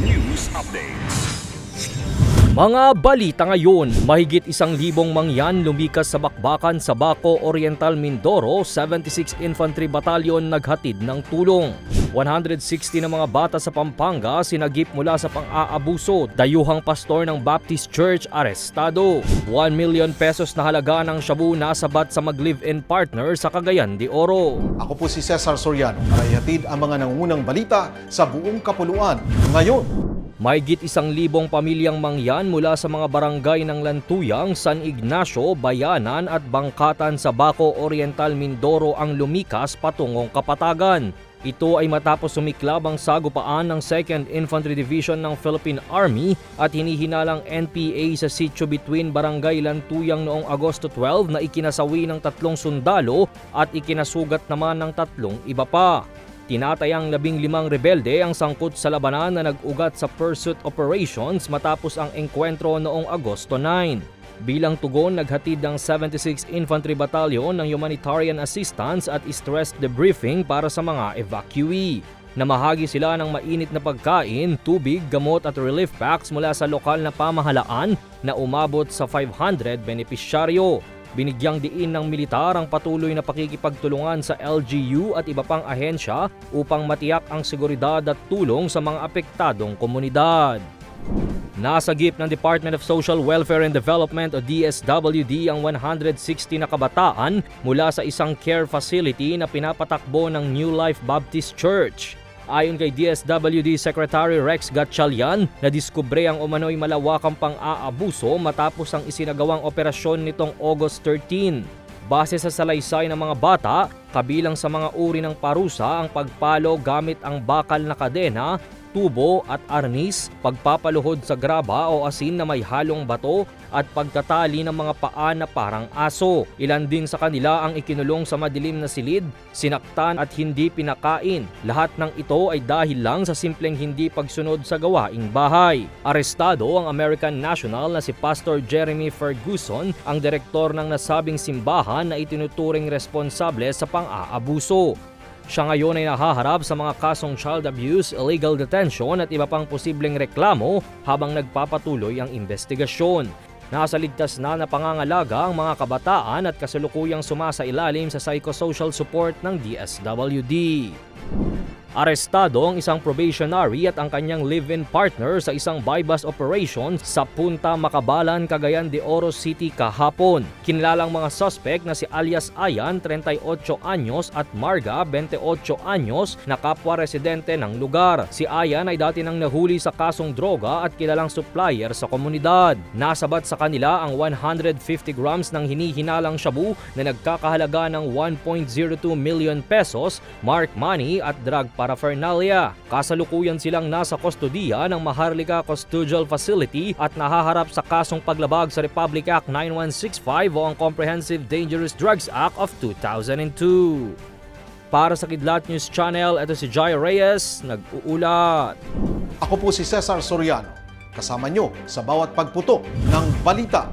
News Updates. Mga balita ngayon, mahigit isang libong mangyan lumikas sa bakbakan sa Baco Oriental Mindoro, 76 Infantry Battalion naghatid ng tulong. 160 na mga bata sa Pampanga sinagip mula sa pang-aabuso, dayuhang pastor ng Baptist Church arestado. 1 million pesos na halaga ng shabu nasabat sa mag-live-in partner sa Cagayan de Oro. Ako po si Cesar Soriano para ang mga nangungunang balita sa buong kapuluan. Ngayon, Mahigit isang libong pamilyang mangyan mula sa mga barangay ng Lantuyang, San Ignacio, Bayanan at Bangkatan sa Baco Oriental, Mindoro ang lumikas patungong Kapatagan. Ito ay matapos sumiklab ang sagupaan ng 2nd Infantry Division ng Philippine Army at hinihinalang NPA sa sitio between Barangay Lantuyang noong Agosto 12 na ikinasawi ng tatlong sundalo at ikinasugat naman ng tatlong iba pa. Tinatayang labing limang rebelde ang sangkot sa labanan na nag-ugat sa pursuit operations matapos ang engkwentro noong Agosto 9. Bilang tugon, naghatid ang 76 Infantry Battalion ng humanitarian assistance at stress debriefing para sa mga evacuee. Namahagi sila ng mainit na pagkain, tubig, gamot at relief packs mula sa lokal na pamahalaan na umabot sa 500 benepisyaryo. Binigyang diin ng militar ang patuloy na pakikipagtulungan sa LGU at iba pang ahensya upang matiyak ang seguridad at tulong sa mga apektadong komunidad. Nasagip ng Department of Social Welfare and Development o DSWD ang 160 na kabataan mula sa isang care facility na pinapatakbo ng New Life Baptist Church. Ayon kay DSWD Secretary Rex Gatchalian, nadiskubre ang umano'y malawakang pang-aabuso matapos ang isinagawang operasyon nitong August 13. Base sa salaysay ng mga bata, kabilang sa mga uri ng parusa ang pagpalo gamit ang bakal na kadena, tubo at arnis, pagpapaluhod sa graba o asin na may halong bato at pagtatali ng mga paa na parang aso. Ilan din sa kanila ang ikinulong sa madilim na silid, sinaktan at hindi pinakain. Lahat ng ito ay dahil lang sa simpleng hindi pagsunod sa gawaing bahay. Arestado ang American national na si Pastor Jeremy Ferguson, ang direktor ng nasabing simbahan na itinuturing responsable sa pang-aabuso. Siya ngayon ay nahaharap sa mga kasong child abuse, illegal detention at iba pang posibleng reklamo habang nagpapatuloy ang investigasyon. Nasa ligtas na na pangangalaga ang mga kabataan at kasalukuyang sumasailalim sa psychosocial support ng DSWD. Arestado ang isang probationary at ang kanyang live-in partner sa isang buy-bus operation sa Punta Macabalan, Cagayan de Oro City kahapon. Kinilalang mga suspect na si alias Ayan, 38 anyos at Marga, 28 anyos na kapwa residente ng lugar. Si Ayan ay dati nang nahuli sa kasong droga at kilalang supplier sa komunidad. Nasabat sa kanila ang 150 grams ng hinihinalang shabu na nagkakahalaga ng 1.02 million pesos, mark money at drug paraphernalia. Kasalukuyan silang nasa kustodiya ng Maharlika Custodial Facility at nahaharap sa kasong paglabag sa Republic Act 9165 o ang Comprehensive Dangerous Drugs Act of 2002. Para sa Kidlat News Channel, ito si Jai Reyes, nag-uulat. ako po si Cesar Soriano. Kasama nyo sa bawat pagputo ng balita.